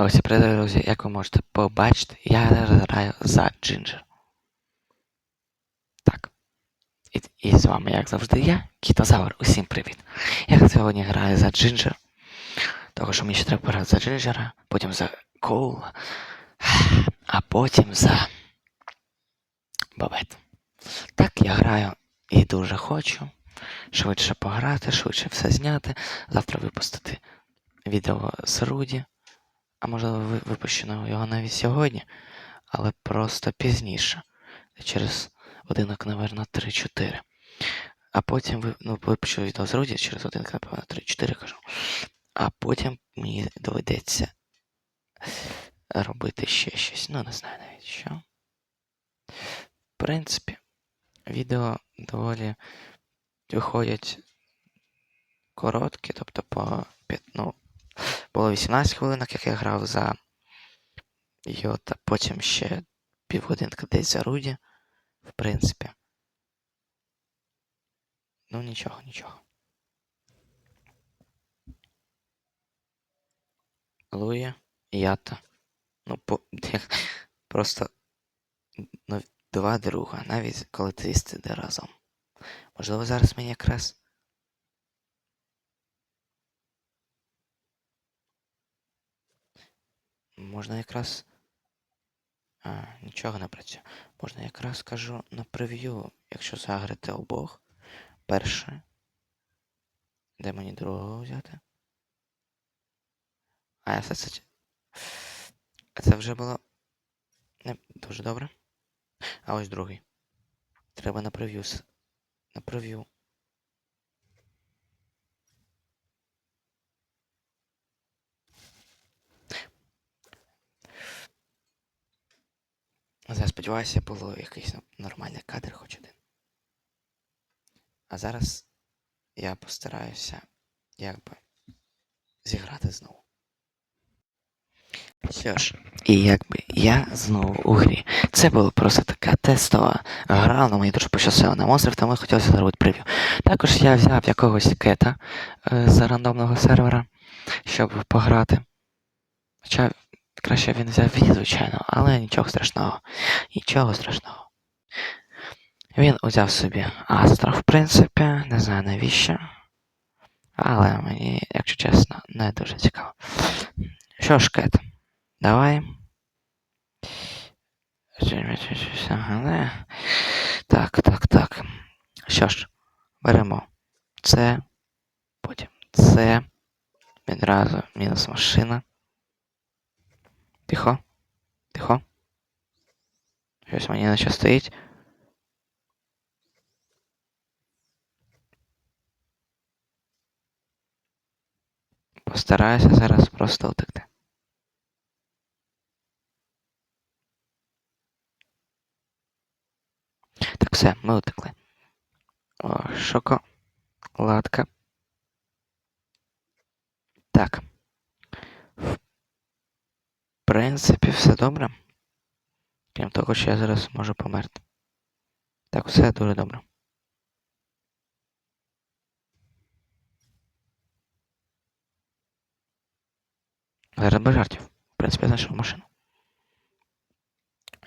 Ось і привіт, друзі, як ви можете побачити, я граю за Джинджер. Так. І, і з вами, як завжди, я, Кітозавр. Усім привіт. Я сьогодні граю за Джинджер. Того, що мені ще треба пограти за Джинджера, потім за Коула, а потім за Бабет. Так, я граю і дуже хочу швидше пограти, швидше все зняти, завтра випустити відео з Руді. А можливо, випущено його навіть сьогодні, але просто пізніше. Через годинок, напевно, 3-4. А потім ну, випущу відео з Руді через годинок, напевно, 3-4 кажу. А потім мені доведеться робити ще щось. Ну, не знаю навіть що. В принципі, відео доволі виходять короткі, тобто по 5, ну, було 18 хвилинок, як я грав за Йота, потім ще півгодинки десь за Руді, в принципі. Ну нічого, нічого. Луї, Ята. Ну, по, просто ну, два друга, навіть коли ти разом. Можливо, зараз мені якраз. Можна якраз. А, нічого не працює. Можна якраз скажу на прев'ю, якщо заграти обох. Перше. Де мені другого взяти? А я все це. Це вже було не дуже добре. А ось другий. Треба на прев'ю. На прев'ю. Я сподіваюся, було якийсь нормальний кадр хоч один. А зараз я постараюся якби зіграти знову. Що ж, і якби я знову у грі. Це була просто така тестова гра, але мені дуже пощастило на монстрів, тому хотілося зробити прев'ю. Також я взяв якогось кета е, з рандомного сервера, щоб пограти. Хоча краще він взяв він, звичайно, але нічого страшного. Нічого страшного. Він узяв собі Астра, в принципі, не знаю навіщо. Але мені, якщо чесно, не дуже цікаво. Що ж, Кет, давай. Так, так, так. Що ж, беремо це, потім це. Відразу мінус машина. Тихо. Тихо. Щось мені наче стоїть. Постараюся зараз просто утекти. Так, все, ми утекли. О, шоко. Ладка. Так. Принципі, все добре. Крім того, що я зараз можу померти. Так, все дуже добре. Зараз без жартів. В принципі, я знайшов машину.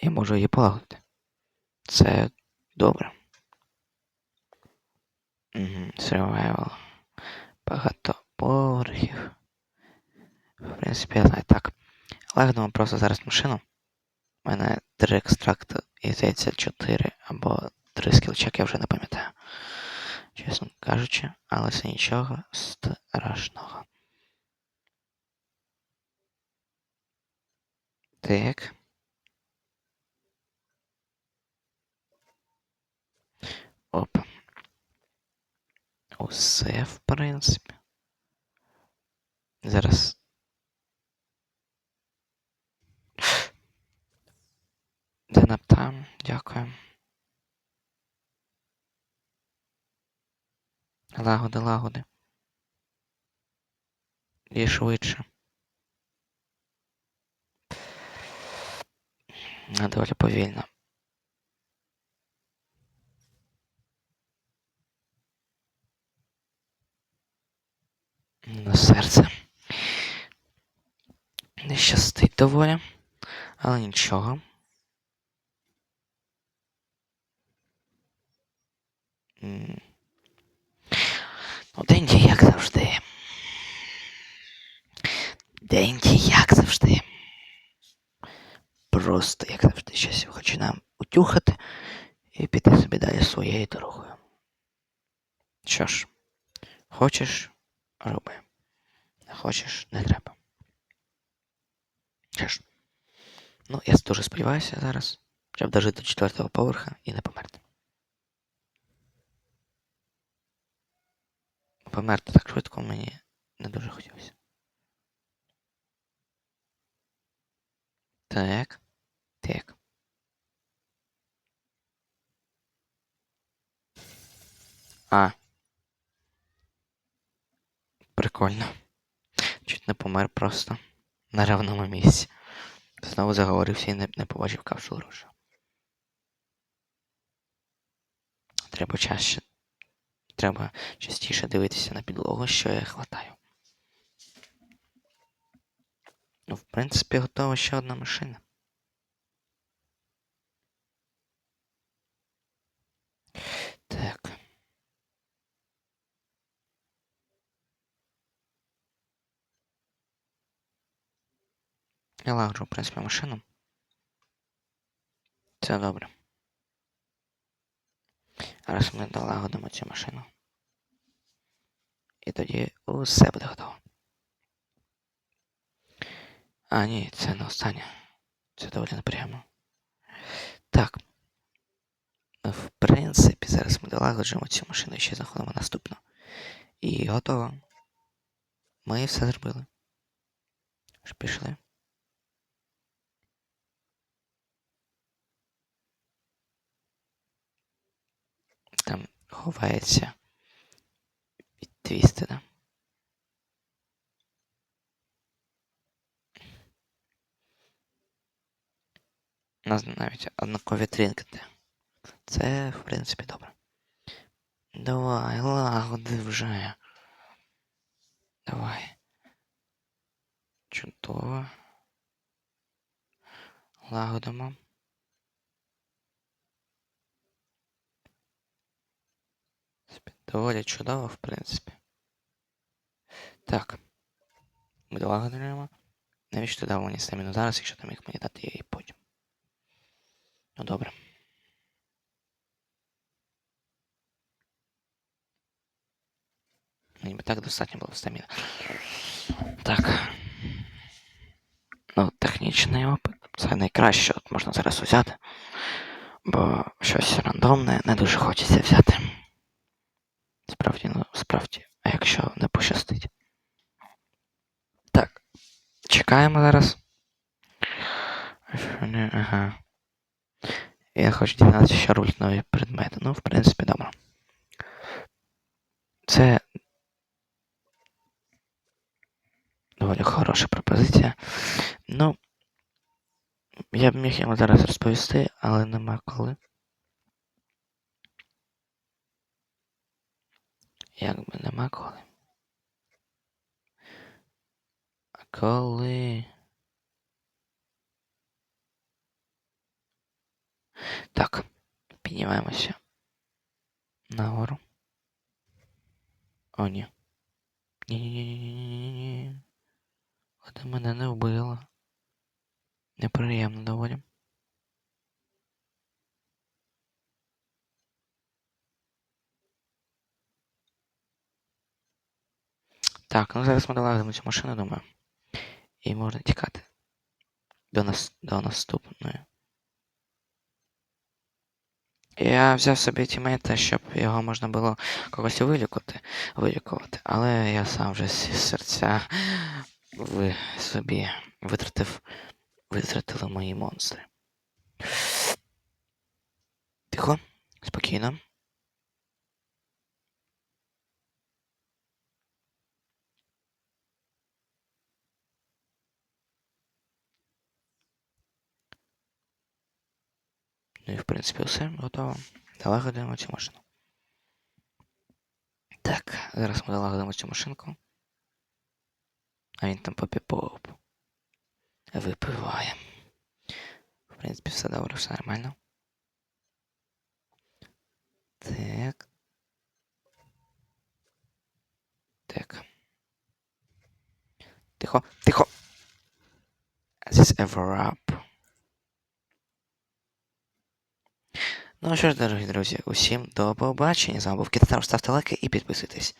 Я можу її полагодити. Це добре. Угу, survival. Багато поверхів. В принципі, я знаю. Так. Лагодимо просто зараз машину. У мене три екстракти і здається 4 або 3 скілчек, я вже не пам'ятаю. Чесно кажучи, але це нічого страшного. Так. Оп. Усе, в принципі. Зараз. Денептам, дякую. Лагоди, лагоди. І швидше. Доволі повільно. На серце. Не щастить доволі, але нічого. Ну, Денді, як завжди. Денді, як завжди. Просто, як завжди, щось хоче нам утюхати і піти собі далі своєю дорогою. Що ж, хочеш роби. Хочеш, не треба. Що ж, ну, я дуже сподіваюся зараз, щоб дожити до четвертого поверха і не померти. Померти так швидко мені не дуже хотілося. Так. Так. А. Прикольно. Чуть не помер просто на равному місці. Знову заговорився і не, не побачив капсулу грошу. Треба чаще. Треба частіше дивитися на підлогу, що я хватаю. Ну, в принципі, готова ще одна машина. Так. Я лагоджу, в принципі, машину. Це добре. Зараз ми долагодимо цю машину. І тоді усе буде готово. А, ні, це не останнє. Це доволі неприємно. Так. В принципі, зараз ми долагоджуємо цю машину і ще заходимо наступну. І готово. Ми все зробили. Пішли. Там ховається від твістеда. У нас навіть однакові тринкети. Це, в принципі, добре. Давай, лагоди вже. Давай. Чудово. Лагодимо. Доволі чудово, в принципі. Так. Ми долагодуємо. Навіщо ти дав мені стаміну зараз, якщо ти міг мені дати її потім? Ну добре. Мені би так достатньо було стаміни. Так. Ну, технічний опит. Це найкраще, от можна зараз взяти. Бо щось рандомне не дуже хочеться взяти. Справді, ну, справді, а якщо не пощастить. Так. Чекаємо зараз. Ага. Я хочу дізнатися, що руль нові предмети. Ну, в принципі, добре. Це доволі хороша пропозиція. Ну, я б міг йому зараз розповісти, але нема коли. Якби нема коли. А коли. Так, піднімаємося нагору. О, ні. Ні-ні-ні-ні-ні-ні. Вона мене не вбила. Неприємно доволі. Так, ну зараз ми долагодимо цю машину, думаю. І можна тікати. До нас до наступної. Я взяв собі тімейта, щоб його можна було когось вилікувати, вилікувати, але я сам вже зі серця ви собі витратив, витратили мої монстри. Тихо, спокійно. Ну і в принципі все готово. Долагодимо цю машину. Так, зараз ми долагодимо цю машинку. А він там попіпоп. випиває. В принципі, все добре, все нормально. Так. Так. Тихо, тихо. This ever up. Ну що ж, дорогі друзі, усім до побачення. З вами був Кітатар. Ставте лайки і підписуйтесь.